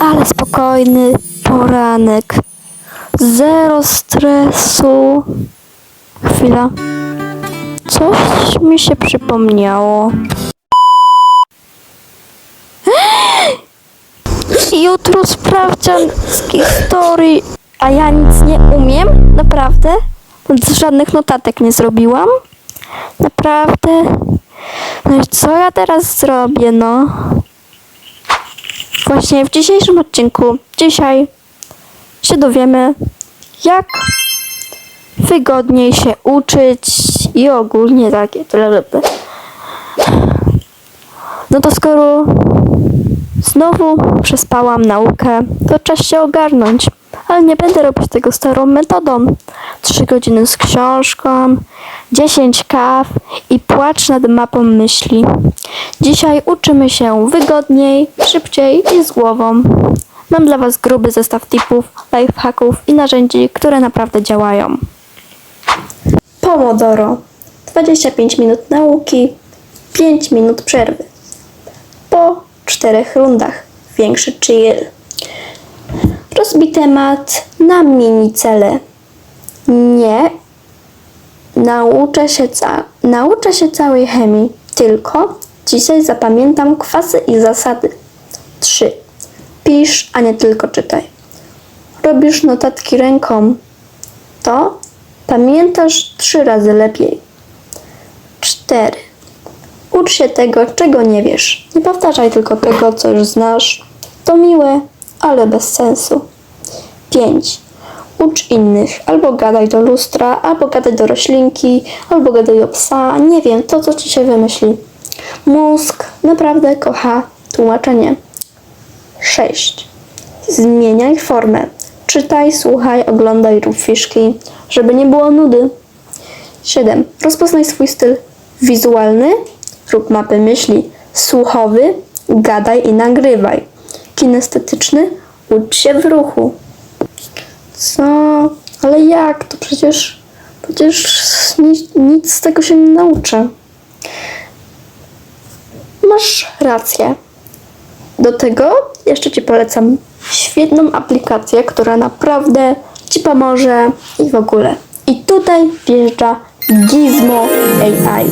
Ale spokojny poranek. Zero stresu. Chwila. Coś mi się przypomniało. Jutro sprawdzian z historii. A ja nic nie umiem? Naprawdę? Żadnych notatek nie zrobiłam? Naprawdę? No i co ja teraz zrobię, no? Właśnie w dzisiejszym odcinku, dzisiaj się dowiemy, jak wygodniej się uczyć i ogólnie takie. No to skoro znowu przespałam naukę, to czas się ogarnąć. Ale nie będę robić tego starą metodą. Trzy godziny z książką, 10 kaw i płacz nad mapą myśli. Dzisiaj uczymy się wygodniej, szybciej i z głową. Mam dla Was gruby zestaw tipów, lifehacków i narzędzi, które naprawdę działają. Pomodoro. 25 minut nauki, 5 minut przerwy. Czterech rundach. Większy chill. Rozbij temat na mini cele. Nie nauczę się, ca- nauczę się całej chemii, tylko dzisiaj zapamiętam kwasy i zasady. 3. Pisz, a nie tylko czytaj. Robisz notatki ręką, to pamiętasz trzy razy lepiej. 4. Ucz się tego, czego nie wiesz. Nie powtarzaj tylko tego, co już znasz. To miłe, ale bez sensu. 5. Ucz innych. Albo gadaj do lustra, albo gadaj do roślinki, albo gadaj do psa. Nie wiem, to co ci się wymyśli. Mózg naprawdę kocha tłumaczenie. 6. Zmieniaj formę. Czytaj, słuchaj, oglądaj, rób fiszki, żeby nie było nudy. 7. Rozpoznaj swój styl wizualny, rób mapy myśli, słuchowy, gadaj i nagrywaj. Kinestetyczny, ucz się w ruchu. Co? Ale jak? To przecież, przecież nic, nic z tego się nie nauczę. Masz rację. Do tego jeszcze Ci polecam świetną aplikację, która naprawdę Ci pomoże i w ogóle. I tutaj wjeżdża Gizmo AI.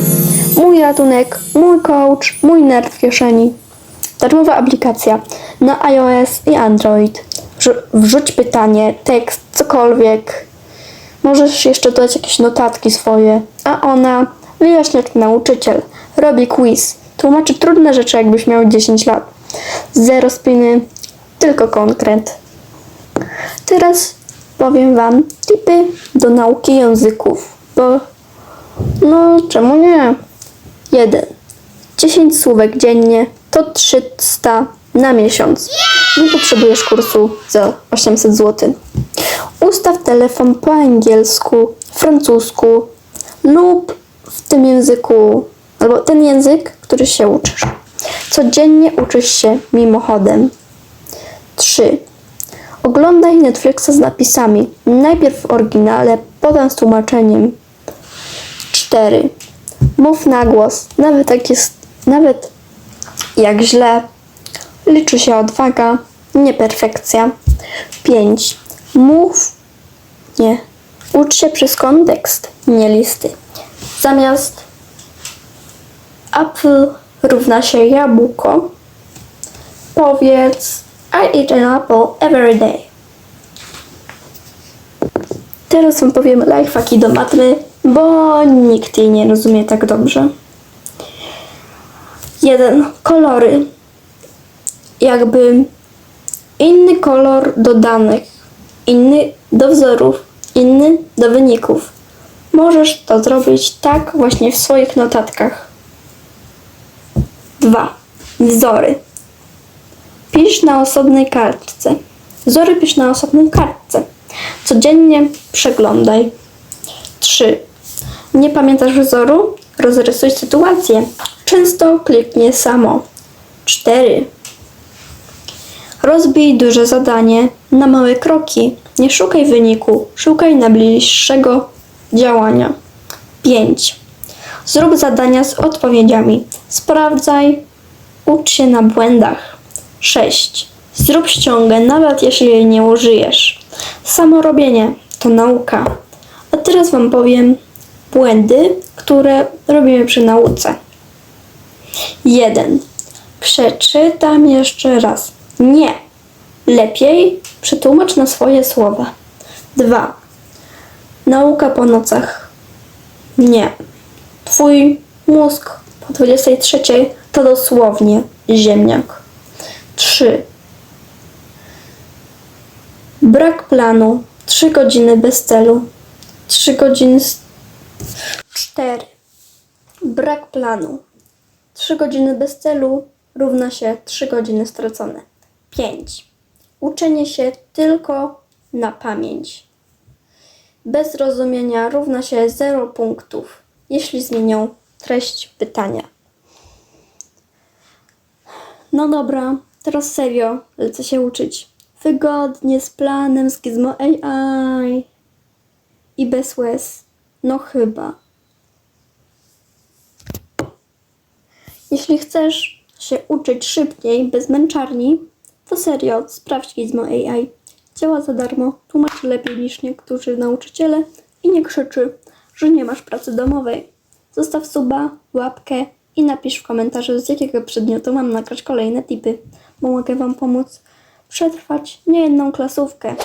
Mój ratunek, mój coach, mój nerd w kieszeni. Darmowa aplikacja na iOS i Android. Wrzu- Wrzuć pytanie, tekst, cokolwiek. Możesz jeszcze dodać jakieś notatki swoje, a ona wyjaśnia jak nauczyciel. Robi quiz. Tłumaczy trudne rzeczy, jakbyś miał 10 lat. Zero spiny, tylko konkret. Teraz powiem Wam tipy do nauki języków, bo no czemu nie? 1. 10 słówek dziennie to 300 na miesiąc. Nie potrzebujesz kursu za 800 zł. Ustaw telefon po angielsku, francusku lub w tym języku, albo ten język, który się uczysz. Codziennie uczysz się mimochodem. 3. Oglądaj Netflixa z napisami. Najpierw w oryginale, potem z tłumaczeniem. 4. Mów na głos. Nawet jak jest, nawet jak źle, liczy się odwaga, nie perfekcja. 5. Mów, nie. Ucz się przez kontekst, nie listy. Zamiast apple równa się jabłko, powiedz I eat an apple every day. Teraz wam powiem lifehacki do matmy, bo nikt jej nie rozumie tak dobrze. Jeden. Kolory. Jakby inny kolor do danych, inny do wzorów, inny do wyników. Możesz to zrobić tak właśnie w swoich notatkach. 2. Wzory. Pisz na osobnej kartce. Wzory pisz na osobnej kartce. Codziennie przeglądaj. 3. Nie pamiętasz wzoru? Rozrysuj sytuację. Często kliknie samo. 4. Rozbij duże zadanie na małe kroki. Nie szukaj wyniku, szukaj najbliższego działania. 5. Zrób zadania z odpowiedziami. Sprawdzaj, ucz się na błędach. 6. Zrób ściągę, nawet jeśli jej nie użyjesz. Samorobienie to nauka. A teraz Wam powiem błędy, które robimy przy nauce. 1. Przeczytam jeszcze raz. Nie. Lepiej przetłumacz na swoje słowa. 2. Nauka po nocach. Nie. Twój mózg po 23 to dosłownie ziemniak. 3. Brak planu. 3 godziny bez celu. 3 godziny. 4. Brak planu. 3 godziny bez celu równa się 3 godziny stracone. 5. Uczenie się tylko na pamięć. Bez rozumienia równa się 0 punktów, jeśli zmienią treść pytania. No dobra, teraz serio, lecę się uczyć. Wygodnie, z planem, z Gizmo AI. I bez łez. No chyba. Jeśli chcesz się uczyć szybciej, bez męczarni, to serio, sprawdź Gizmo AI. Działa za darmo, tłumaczy lepiej niż niektórzy nauczyciele i nie krzyczy, że nie masz pracy domowej. Zostaw suba, łapkę i napisz w komentarzu, z jakiego przedmiotu mam nagrać kolejne tipy, bo mogę Wam pomóc przetrwać niejedną klasówkę.